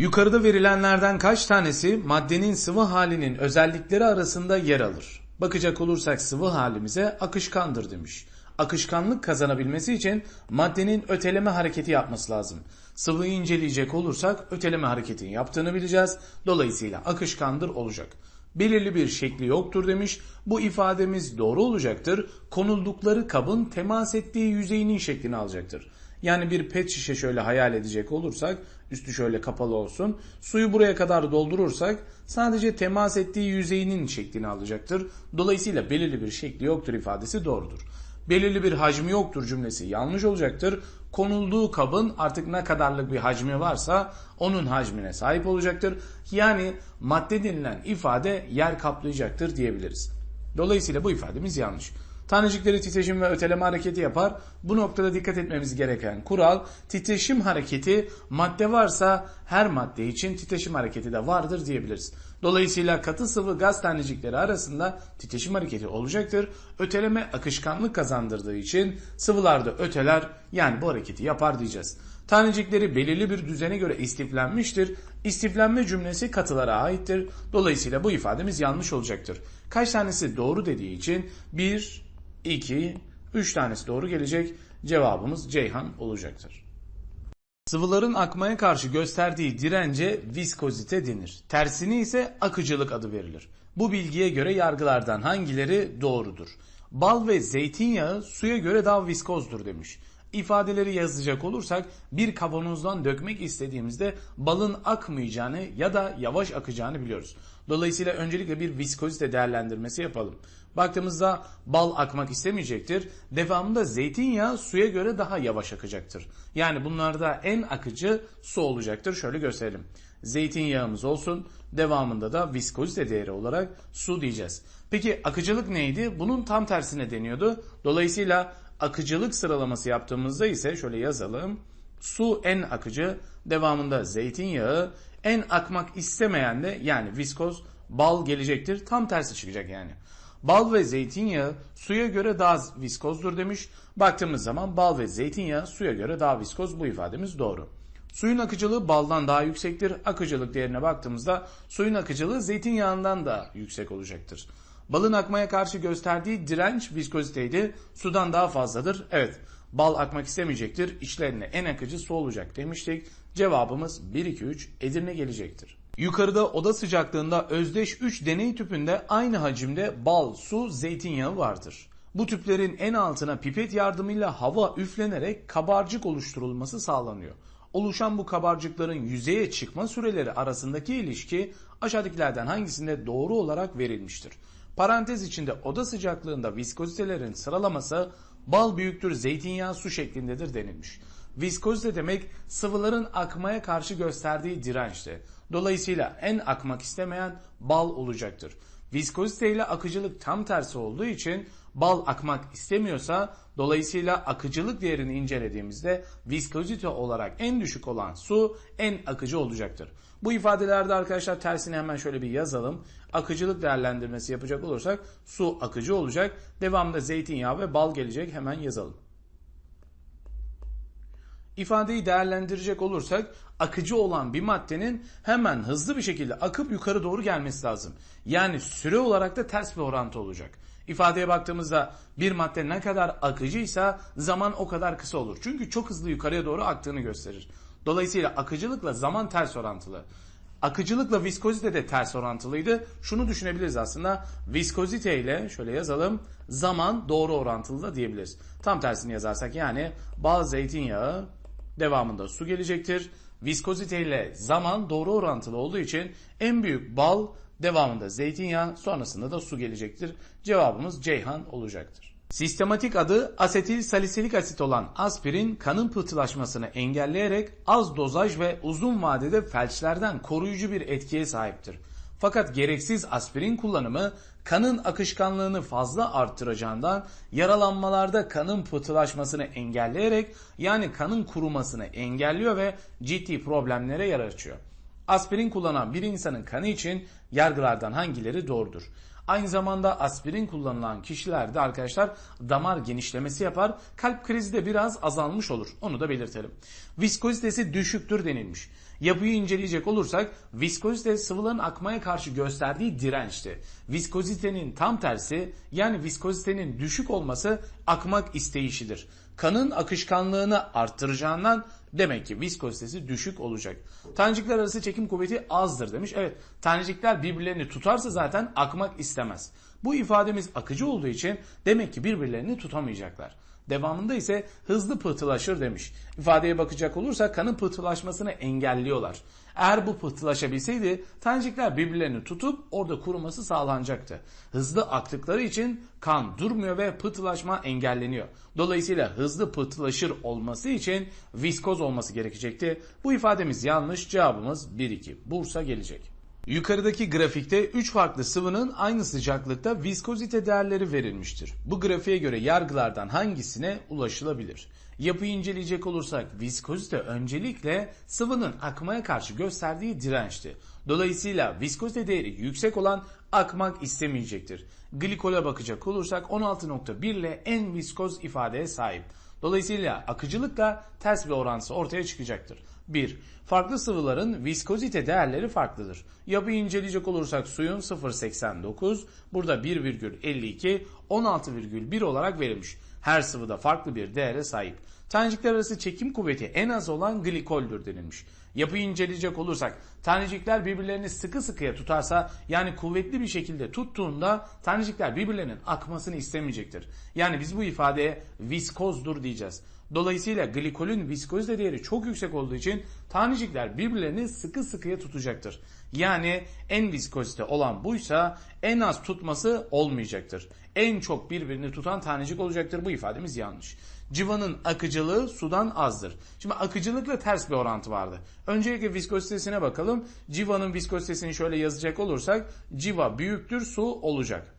Yukarıda verilenlerden kaç tanesi maddenin sıvı halinin özellikleri arasında yer alır? Bakacak olursak sıvı halimize akışkandır demiş. Akışkanlık kazanabilmesi için maddenin öteleme hareketi yapması lazım. Sıvıyı inceleyecek olursak öteleme hareketini yaptığını bileceğiz. Dolayısıyla akışkandır olacak. Belirli bir şekli yoktur demiş. Bu ifademiz doğru olacaktır. Konuldukları kabın temas ettiği yüzeyinin şeklini alacaktır. Yani bir pet şişe şöyle hayal edecek olursak üstü şöyle kapalı olsun. Suyu buraya kadar doldurursak sadece temas ettiği yüzeyinin şeklini alacaktır. Dolayısıyla belirli bir şekli yoktur ifadesi doğrudur. Belirli bir hacmi yoktur cümlesi yanlış olacaktır. Konulduğu kabın artık ne kadarlık bir hacmi varsa onun hacmine sahip olacaktır. Yani madde denilen ifade yer kaplayacaktır diyebiliriz. Dolayısıyla bu ifademiz yanlış. Tanecikleri titreşim ve öteleme hareketi yapar. Bu noktada dikkat etmemiz gereken kural titreşim hareketi madde varsa her madde için titreşim hareketi de vardır diyebiliriz. Dolayısıyla katı sıvı gaz tanecikleri arasında titreşim hareketi olacaktır. Öteleme akışkanlık kazandırdığı için sıvılarda öteler yani bu hareketi yapar diyeceğiz. Tanecikleri belirli bir düzene göre istiflenmiştir. İstiflenme cümlesi katılara aittir. Dolayısıyla bu ifademiz yanlış olacaktır. Kaç tanesi doğru dediği için 1, 2, 3 tanesi doğru gelecek. Cevabımız Ceyhan olacaktır. Sıvıların akmaya karşı gösterdiği dirence viskozite denir. Tersini ise akıcılık adı verilir. Bu bilgiye göre yargılardan hangileri doğrudur? Bal ve zeytinyağı suya göre daha viskozdur demiş. İfadeleri yazacak olursak bir kavanozdan dökmek istediğimizde balın akmayacağını ya da yavaş akacağını biliyoruz. Dolayısıyla öncelikle bir viskozite değerlendirmesi yapalım. Baktığımızda bal akmak istemeyecektir. Devamında zeytinyağı suya göre daha yavaş akacaktır. Yani bunlarda en akıcı su olacaktır. Şöyle gösterelim. Zeytinyağımız olsun. Devamında da viskozite değeri olarak su diyeceğiz. Peki akıcılık neydi? Bunun tam tersine deniyordu. Dolayısıyla akıcılık sıralaması yaptığımızda ise şöyle yazalım. Su en akıcı, devamında zeytinyağı, en akmak istemeyen de yani viskoz bal gelecektir. Tam tersi çıkacak yani. Bal ve zeytinyağı suya göre daha viskozdur demiş. Baktığımız zaman bal ve zeytinyağı suya göre daha viskoz bu ifademiz doğru. Suyun akıcılığı baldan daha yüksektir. Akıcılık değerine baktığımızda suyun akıcılığı zeytinyağından da yüksek olacaktır. Balın akmaya karşı gösterdiği direnç viskoziteydi. Sudan daha fazladır. Evet bal akmak istemeyecektir. İçlerine en akıcı su olacak demiştik. Cevabımız 1, 2, 3 Edirne gelecektir. Yukarıda oda sıcaklığında özdeş 3 deney tüpünde aynı hacimde bal, su, zeytinyağı vardır. Bu tüplerin en altına pipet yardımıyla hava üflenerek kabarcık oluşturulması sağlanıyor. Oluşan bu kabarcıkların yüzeye çıkma süreleri arasındaki ilişki aşağıdakilerden hangisinde doğru olarak verilmiştir? Parantez içinde oda sıcaklığında viskozitelerin sıralaması bal büyüktür zeytinyağı su şeklindedir denilmiş. Viskozite demek sıvıların akmaya karşı gösterdiği dirençti. Dolayısıyla en akmak istemeyen bal olacaktır. Viskozite ile akıcılık tam tersi olduğu için bal akmak istemiyorsa dolayısıyla akıcılık değerini incelediğimizde viskozite olarak en düşük olan su en akıcı olacaktır. Bu ifadelerde arkadaşlar tersini hemen şöyle bir yazalım. Akıcılık değerlendirmesi yapacak olursak su akıcı olacak. Devamında zeytinyağı ve bal gelecek hemen yazalım. İfadeyi değerlendirecek olursak akıcı olan bir maddenin hemen hızlı bir şekilde akıp yukarı doğru gelmesi lazım. Yani süre olarak da ters bir orantı olacak. İfadeye baktığımızda bir madde ne kadar akıcıysa zaman o kadar kısa olur. Çünkü çok hızlı yukarıya doğru aktığını gösterir. Dolayısıyla akıcılıkla zaman ters orantılı. Akıcılıkla viskozite de ters orantılıydı. Şunu düşünebiliriz aslında. Viskozite ile şöyle yazalım. Zaman doğru orantılı da diyebiliriz. Tam tersini yazarsak yani bal zeytinyağı devamında su gelecektir. Viskozite ile zaman doğru orantılı olduğu için en büyük bal devamında zeytinyağı sonrasında da su gelecektir. Cevabımız Ceyhan olacaktır. Sistematik adı asetil salisilik asit olan aspirin kanın pıhtılaşmasını engelleyerek az dozaj ve uzun vadede felçlerden koruyucu bir etkiye sahiptir. Fakat gereksiz aspirin kullanımı kanın akışkanlığını fazla arttıracağından yaralanmalarda kanın pıhtılaşmasını engelleyerek yani kanın kurumasını engelliyor ve ciddi problemlere yer açıyor. Aspirin kullanan bir insanın kanı için yargılardan hangileri doğrudur? Aynı zamanda aspirin kullanılan kişilerde arkadaşlar damar genişlemesi yapar. Kalp krizi de biraz azalmış olur. Onu da belirtelim. Viskozitesi düşüktür denilmiş. Yapıyı inceleyecek olursak viskozite sıvıların akmaya karşı gösterdiği dirençti. Viskozitenin tam tersi yani viskozitenin düşük olması akmak isteyişidir. Kanın akışkanlığını arttıracağından demek ki viskozitesi düşük olacak. Tanecikler arası çekim kuvveti azdır demiş. Evet tanecikler birbirlerini tutarsa zaten akmak istemez. Bu ifademiz akıcı olduğu için demek ki birbirlerini tutamayacaklar. Devamında ise hızlı pıhtılaşır demiş. İfadeye bakacak olursak kanın pıhtılaşmasını engelliyorlar. Eğer bu pıhtılaşabilseydi tanecikler birbirlerini tutup orada kuruması sağlanacaktı. Hızlı aktıkları için kan durmuyor ve pıhtılaşma engelleniyor. Dolayısıyla hızlı pıhtılaşır olması için viskoz olması gerekecekti. Bu ifademiz yanlış cevabımız 1-2. Bursa gelecek. Yukarıdaki grafikte 3 farklı sıvının aynı sıcaklıkta viskozite değerleri verilmiştir. Bu grafiğe göre yargılardan hangisine ulaşılabilir? Yapıyı inceleyecek olursak viskozite öncelikle sıvının akmaya karşı gösterdiği dirençti. Dolayısıyla viskozite değeri yüksek olan akmak istemeyecektir. Glikola bakacak olursak 16.1 ile en viskoz ifadeye sahip. Dolayısıyla akıcılıkla ters bir orantısı ortaya çıkacaktır. 1. Farklı sıvıların viskozite değerleri farklıdır. Yapıyı inceleyecek olursak suyun 0.89, burada 1,52, 16,1 olarak verilmiş. Her sıvıda farklı bir değere sahip. Tanecikler arası çekim kuvveti en az olan glikoldür denilmiş. Yapıyı inceleyecek olursak tanecikler birbirlerini sıkı sıkıya tutarsa yani kuvvetli bir şekilde tuttuğunda tanecikler birbirlerinin akmasını istemeyecektir. Yani biz bu ifadeye viskozdur diyeceğiz. Dolayısıyla glikolün viskozite değeri çok yüksek olduğu için tanecikler birbirlerini sıkı sıkıya tutacaktır. Yani en viskozite olan buysa en az tutması olmayacaktır. En çok birbirini tutan tanecik olacaktır. Bu ifademiz yanlış. Civanın akıcılığı sudan azdır. Şimdi akıcılıkla ters bir orantı vardı. Öncelikle viskozitesine bakalım. Civanın viskozitesini şöyle yazacak olursak civa büyüktür su olacak.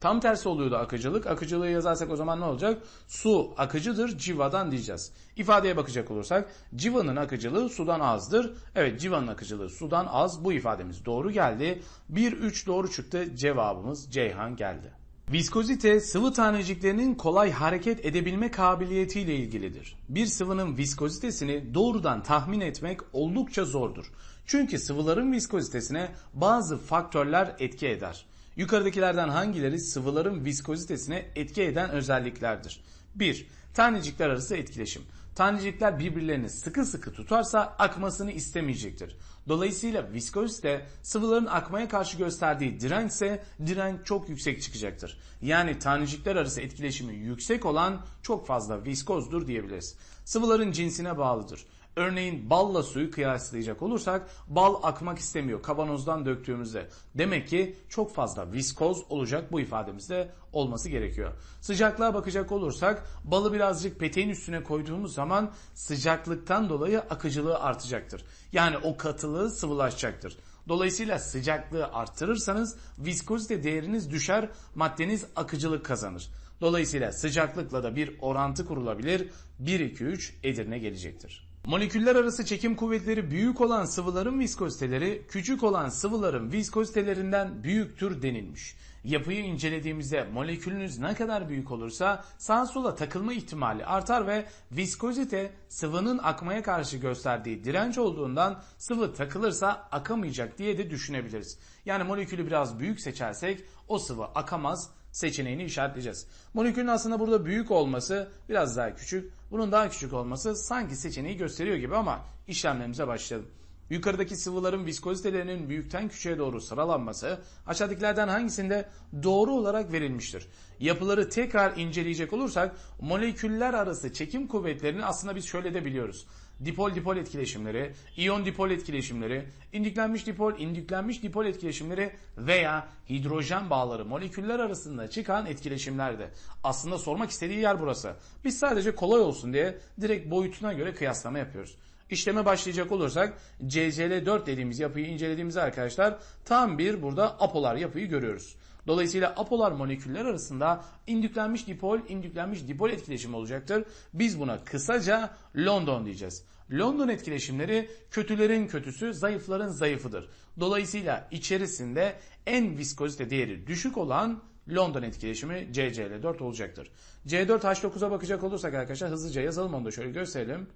Tam tersi oluyordu akıcılık. Akıcılığı yazarsak o zaman ne olacak? Su akıcıdır civadan diyeceğiz. İfadeye bakacak olursak civanın akıcılığı sudan azdır. Evet civanın akıcılığı sudan az. Bu ifademiz doğru geldi. 1-3 doğru çıktı. Cevabımız Ceyhan geldi. Viskozite sıvı taneciklerinin kolay hareket edebilme kabiliyetiyle ilgilidir. Bir sıvının viskozitesini doğrudan tahmin etmek oldukça zordur. Çünkü sıvıların viskozitesine bazı faktörler etki eder. Yukarıdakilerden hangileri sıvıların viskozitesine etki eden özelliklerdir? 1. Tanecikler arası etkileşim. Tanecikler birbirlerini sıkı sıkı tutarsa akmasını istemeyecektir. Dolayısıyla viskozite sıvıların akmaya karşı gösterdiği direnç ise direnç çok yüksek çıkacaktır. Yani tanecikler arası etkileşimi yüksek olan çok fazla viskozdur diyebiliriz. Sıvıların cinsine bağlıdır. Örneğin balla suyu kıyaslayacak olursak bal akmak istemiyor kavanozdan döktüğümüzde. Demek ki çok fazla viskoz olacak bu ifademizde olması gerekiyor. Sıcaklığa bakacak olursak balı birazcık peteğin üstüne koyduğumuz zaman sıcaklıktan dolayı akıcılığı artacaktır. Yani o katılığı sıvılaşacaktır. Dolayısıyla sıcaklığı arttırırsanız viskozite değeriniz düşer, maddeniz akıcılık kazanır. Dolayısıyla sıcaklıkla da bir orantı kurulabilir. 1-2-3 Edirne gelecektir. Moleküller arası çekim kuvvetleri büyük olan sıvıların viskoziteleri küçük olan sıvıların viskozitelerinden büyüktür denilmiş. Yapıyı incelediğimizde molekülünüz ne kadar büyük olursa sağa sola takılma ihtimali artar ve viskozite sıvının akmaya karşı gösterdiği direnç olduğundan sıvı takılırsa akamayacak diye de düşünebiliriz. Yani molekülü biraz büyük seçersek o sıvı akamaz seçeneğini işaretleyeceğiz. Molekülün aslında burada büyük olması biraz daha küçük. Bunun daha küçük olması sanki seçeneği gösteriyor gibi ama işlemlerimize başlayalım. Yukarıdaki sıvıların viskozitelerinin büyükten küçüğe doğru sıralanması aşağıdakilerden hangisinde doğru olarak verilmiştir? Yapıları tekrar inceleyecek olursak moleküller arası çekim kuvvetlerini aslında biz şöyle de biliyoruz dipol-dipol etkileşimleri, iyon-dipol etkileşimleri, indüklenmiş dipol, indüklenmiş dipol etkileşimleri veya hidrojen bağları moleküller arasında çıkan etkileşimlerdi. Aslında sormak istediği yer burası. Biz sadece kolay olsun diye direkt boyutuna göre kıyaslama yapıyoruz. İşleme başlayacak olursak CCl4 dediğimiz yapıyı incelediğimizde arkadaşlar tam bir burada apolar yapıyı görüyoruz. Dolayısıyla apolar moleküller arasında indüklenmiş dipol, indüklenmiş dipol etkileşimi olacaktır. Biz buna kısaca London diyeceğiz. London etkileşimleri kötülerin kötüsü, zayıfların zayıfıdır. Dolayısıyla içerisinde en viskozite değeri düşük olan London etkileşimi CCl4 olacaktır. C4H9'a bakacak olursak arkadaşlar hızlıca yazalım onu da şöyle gösterelim.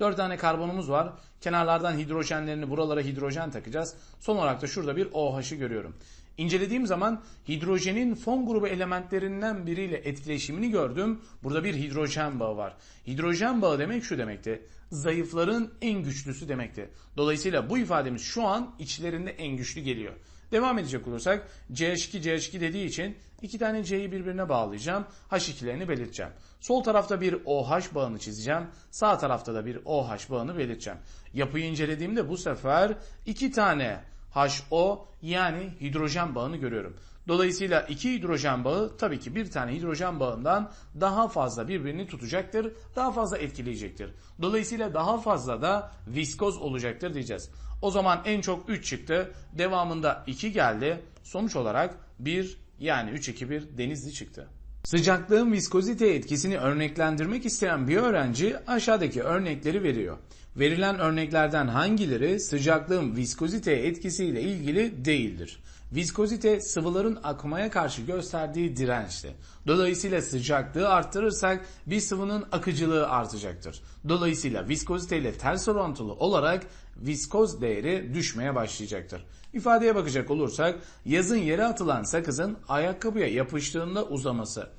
4 tane karbonumuz var. Kenarlardan hidrojenlerini buralara hidrojen takacağız. Son olarak da şurada bir OH'ı görüyorum. İncelediğim zaman hidrojenin fon grubu elementlerinden biriyle etkileşimini gördüm. Burada bir hidrojen bağı var. Hidrojen bağı demek şu demekti. Zayıfların en güçlüsü demekti. Dolayısıyla bu ifademiz şu an içlerinde en güçlü geliyor. Devam edecek olursak CH2 CH2 dediği için iki tane C'yi birbirine bağlayacağım. H2'lerini belirteceğim. Sol tarafta bir OH bağını çizeceğim. Sağ tarafta da bir OH bağını belirteceğim. Yapıyı incelediğimde bu sefer iki tane HO yani hidrojen bağını görüyorum. Dolayısıyla iki hidrojen bağı tabii ki bir tane hidrojen bağından daha fazla birbirini tutacaktır, daha fazla etkileyecektir. Dolayısıyla daha fazla da viskoz olacaktır diyeceğiz. O zaman en çok 3 çıktı, devamında 2 geldi. Sonuç olarak 1 yani 3-2-1 denizli çıktı. Sıcaklığın viskozite etkisini örneklendirmek isteyen bir öğrenci aşağıdaki örnekleri veriyor. Verilen örneklerden hangileri sıcaklığın viskozite etkisiyle ilgili değildir? Viskozite sıvıların akmaya karşı gösterdiği dirençti. Dolayısıyla sıcaklığı arttırırsak bir sıvının akıcılığı artacaktır. Dolayısıyla viskozite ile ters orantılı olarak viskoz değeri düşmeye başlayacaktır. İfadeye bakacak olursak yazın yere atılan sakızın ayakkabıya yapıştığında uzaması.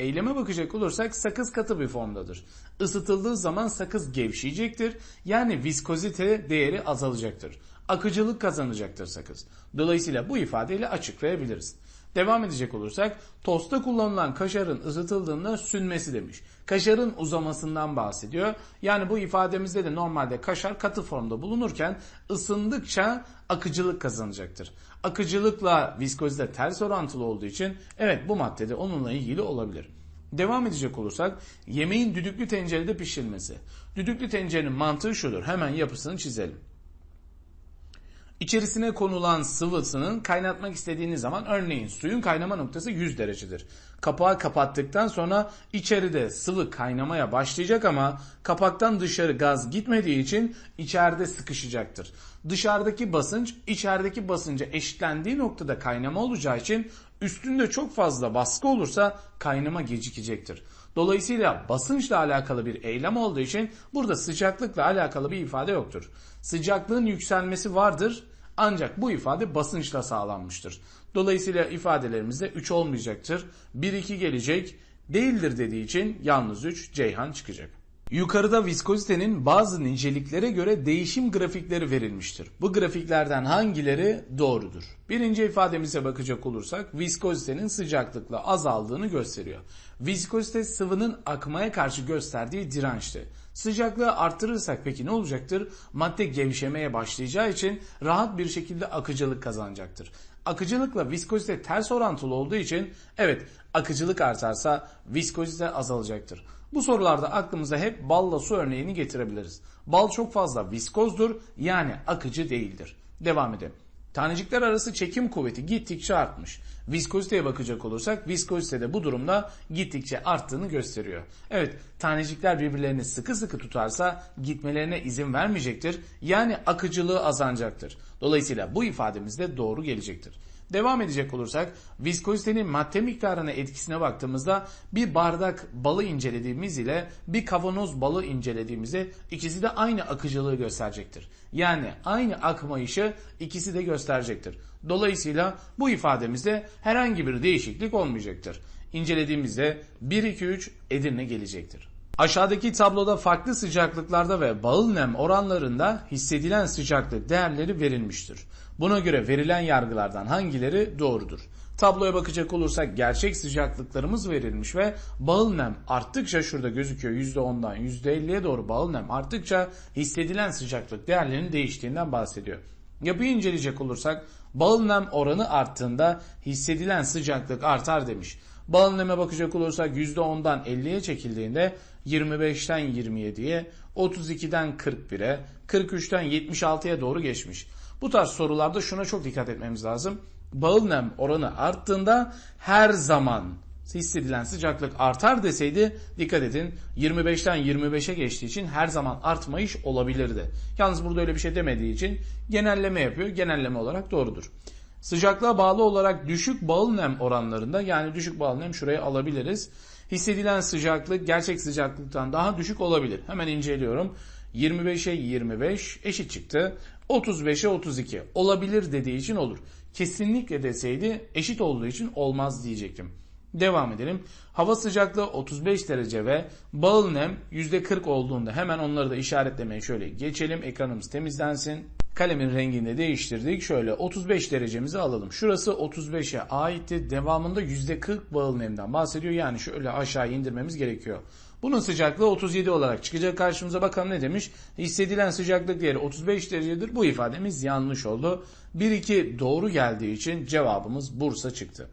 Eyleme bakacak olursak sakız katı bir formdadır. Isıtıldığı zaman sakız gevşeyecektir. Yani viskozite değeri azalacaktır. Akıcılık kazanacaktır sakız. Dolayısıyla bu ifadeyle açıklayabiliriz. Devam edecek olursak tosta kullanılan kaşarın ısıtıldığında sünmesi demiş. Kaşarın uzamasından bahsediyor. Yani bu ifademizde de normalde kaşar katı formda bulunurken ısındıkça akıcılık kazanacaktır. Akıcılıkla viskozite ters orantılı olduğu için evet bu maddede onunla ilgili olabilir. Devam edecek olursak yemeğin düdüklü tencerede pişirilmesi. Düdüklü tencerenin mantığı şudur. Hemen yapısını çizelim. İçerisine konulan sıvısının kaynatmak istediğiniz zaman örneğin suyun kaynama noktası 100 derecedir. Kapağı kapattıktan sonra içeride sıvı kaynamaya başlayacak ama kapaktan dışarı gaz gitmediği için içeride sıkışacaktır. Dışarıdaki basınç içerideki basınca eşitlendiği noktada kaynama olacağı için üstünde çok fazla baskı olursa kaynama gecikecektir. Dolayısıyla basınçla alakalı bir eylem olduğu için burada sıcaklıkla alakalı bir ifade yoktur. Sıcaklığın yükselmesi vardır ancak bu ifade basınçla sağlanmıştır. Dolayısıyla ifadelerimizde 3 olmayacaktır. 1-2 gelecek değildir dediği için yalnız 3 Ceyhan çıkacak. Yukarıda viskozitenin bazı niceliklere göre değişim grafikleri verilmiştir. Bu grafiklerden hangileri doğrudur? Birinci ifademize bakacak olursak viskozitenin sıcaklıkla azaldığını gösteriyor. Viskozite sıvının akmaya karşı gösterdiği dirençti. Sıcaklığı arttırırsak peki ne olacaktır? Madde gevşemeye başlayacağı için rahat bir şekilde akıcılık kazanacaktır. Akıcılıkla viskozite ters orantılı olduğu için evet akıcılık artarsa viskozite azalacaktır. Bu sorularda aklımıza hep balla su örneğini getirebiliriz. Bal çok fazla viskozdur yani akıcı değildir. Devam edelim. Tanecikler arası çekim kuvveti gittikçe artmış. Viskoziteye bakacak olursak viskozite de bu durumda gittikçe arttığını gösteriyor. Evet tanecikler birbirlerini sıkı sıkı tutarsa gitmelerine izin vermeyecektir. Yani akıcılığı azalacaktır. Dolayısıyla bu ifademiz de doğru gelecektir. Devam edecek olursak viskozitenin madde miktarına etkisine baktığımızda bir bardak balı incelediğimiz ile bir kavanoz balı incelediğimizde ikisi de aynı akıcılığı gösterecektir. Yani aynı akmayışı ikisi de gösterecektir. Dolayısıyla bu ifademizde herhangi bir değişiklik olmayacaktır. İncelediğimizde 1-2-3 Edirne gelecektir. Aşağıdaki tabloda farklı sıcaklıklarda ve bağıl nem oranlarında hissedilen sıcaklık değerleri verilmiştir. Buna göre verilen yargılardan hangileri doğrudur? Tabloya bakacak olursak gerçek sıcaklıklarımız verilmiş ve bağıl nem arttıkça şurada gözüküyor %10'dan %50'ye doğru bağıl nem arttıkça hissedilen sıcaklık değerlerinin değiştiğinden bahsediyor. Yapıyı inceleyecek olursak bağıl nem oranı arttığında hissedilen sıcaklık artar demiş. Bağıl neme bakacak olursak %10'dan 50'ye çekildiğinde 25'ten 27'ye, 32'den 41'e, 43'ten 76'ya doğru geçmiş. Bu tarz sorularda şuna çok dikkat etmemiz lazım. Bağıl nem oranı arttığında her zaman hissedilen sıcaklık artar deseydi dikkat edin 25'ten 25'e geçtiği için her zaman artmayış olabilirdi. Yalnız burada öyle bir şey demediği için genelleme yapıyor. Genelleme olarak doğrudur. Sıcaklığa bağlı olarak düşük bağıl nem oranlarında yani düşük bağıl nem şuraya alabiliriz. Hissedilen sıcaklık gerçek sıcaklıktan daha düşük olabilir. Hemen inceliyorum. 25'e 25 eşit çıktı. 35'e 32 olabilir dediği için olur. Kesinlikle deseydi eşit olduğu için olmaz diyecektim. Devam edelim. Hava sıcaklığı 35 derece ve bağıl nem %40 olduğunda hemen onları da işaretlemeye şöyle geçelim. Ekranımız temizlensin. Kalemin rengini de değiştirdik. Şöyle 35 derecemizi alalım. Şurası 35'e aitti. Devamında %40 bağıl nemden bahsediyor. Yani şöyle aşağı indirmemiz gerekiyor. Bunun sıcaklığı 37 olarak çıkacak karşımıza. Bakalım ne demiş? Hissedilen sıcaklık değeri 35 derecedir. Bu ifademiz yanlış oldu. 1-2 doğru geldiği için cevabımız Bursa çıktı.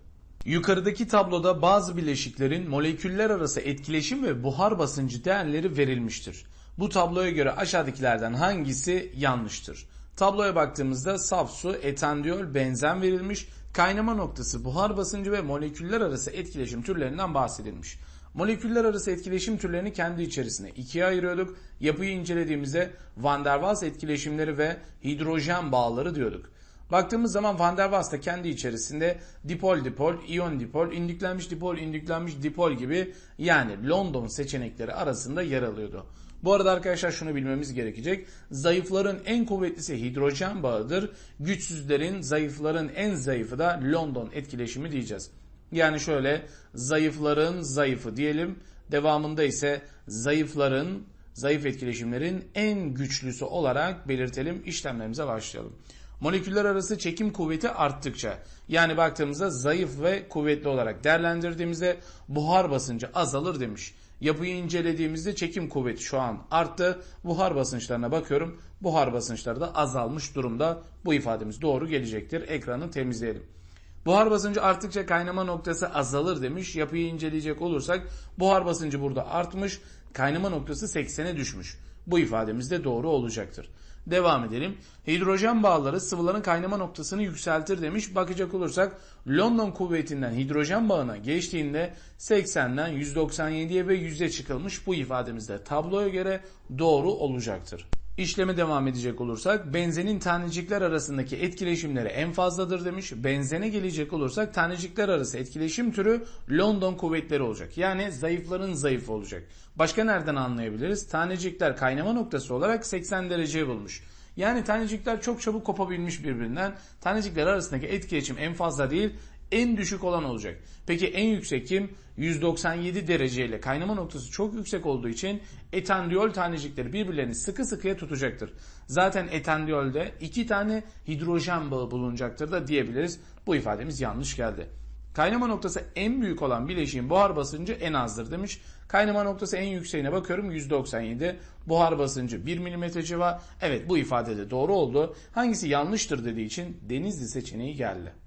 Yukarıdaki tabloda bazı bileşiklerin moleküller arası etkileşim ve buhar basıncı değerleri verilmiştir. Bu tabloya göre aşağıdakilerden hangisi yanlıştır? Tabloya baktığımızda saf su, etandiol, benzen verilmiş, kaynama noktası, buhar basıncı ve moleküller arası etkileşim türlerinden bahsedilmiş. Moleküller arası etkileşim türlerini kendi içerisine ikiye ayırıyorduk. Yapıyı incelediğimizde Van der Waals etkileşimleri ve hidrojen bağları diyorduk. Baktığımız zaman Van der Waals da kendi içerisinde dipol dipol, iyon dipol, indüklenmiş dipol, indüklenmiş dipol gibi yani London seçenekleri arasında yer alıyordu. Bu arada arkadaşlar şunu bilmemiz gerekecek. Zayıfların en kuvvetlisi hidrojen bağıdır. Güçsüzlerin, zayıfların en zayıfı da London etkileşimi diyeceğiz. Yani şöyle zayıfların zayıfı diyelim. Devamında ise zayıfların, zayıf etkileşimlerin en güçlüsü olarak belirtelim. İşlemlerimize başlayalım. Moleküller arası çekim kuvveti arttıkça yani baktığımızda zayıf ve kuvvetli olarak değerlendirdiğimizde buhar basıncı azalır demiş. Yapıyı incelediğimizde çekim kuvveti şu an arttı. Buhar basınçlarına bakıyorum. Buhar basınçları da azalmış durumda. Bu ifademiz doğru gelecektir. Ekranı temizleyelim. Buhar basıncı arttıkça kaynama noktası azalır demiş. Yapıyı inceleyecek olursak buhar basıncı burada artmış. Kaynama noktası 80'e düşmüş. Bu ifademiz de doğru olacaktır. Devam edelim. Hidrojen bağları sıvıların kaynama noktasını yükseltir demiş. Bakacak olursak London kuvvetinden hidrojen bağına geçtiğinde 80'den 197'ye ve 100'e çıkılmış. Bu ifademiz de tabloya göre doğru olacaktır. İşleme devam edecek olursak benzenin tanecikler arasındaki etkileşimleri en fazladır demiş. Benzene gelecek olursak tanecikler arası etkileşim türü London kuvvetleri olacak. Yani zayıfların zayıf olacak. Başka nereden anlayabiliriz? Tanecikler kaynama noktası olarak 80 dereceyi bulmuş. Yani tanecikler çok çabuk kopabilmiş birbirinden. Tanecikler arasındaki etkileşim en fazla değil en düşük olan olacak. Peki en yüksek kim? 197 dereceyle kaynama noktası çok yüksek olduğu için etandiol tanecikleri birbirlerini sıkı sıkıya tutacaktır. Zaten etandiolde iki tane hidrojen bağı bulunacaktır da diyebiliriz. Bu ifademiz yanlış geldi. Kaynama noktası en büyük olan bileşiğin buhar basıncı en azdır demiş. Kaynama noktası en yükseğine bakıyorum 197. Buhar basıncı 1 mm civa. Evet bu ifade de doğru oldu. Hangisi yanlıştır dediği için Denizli seçeneği geldi.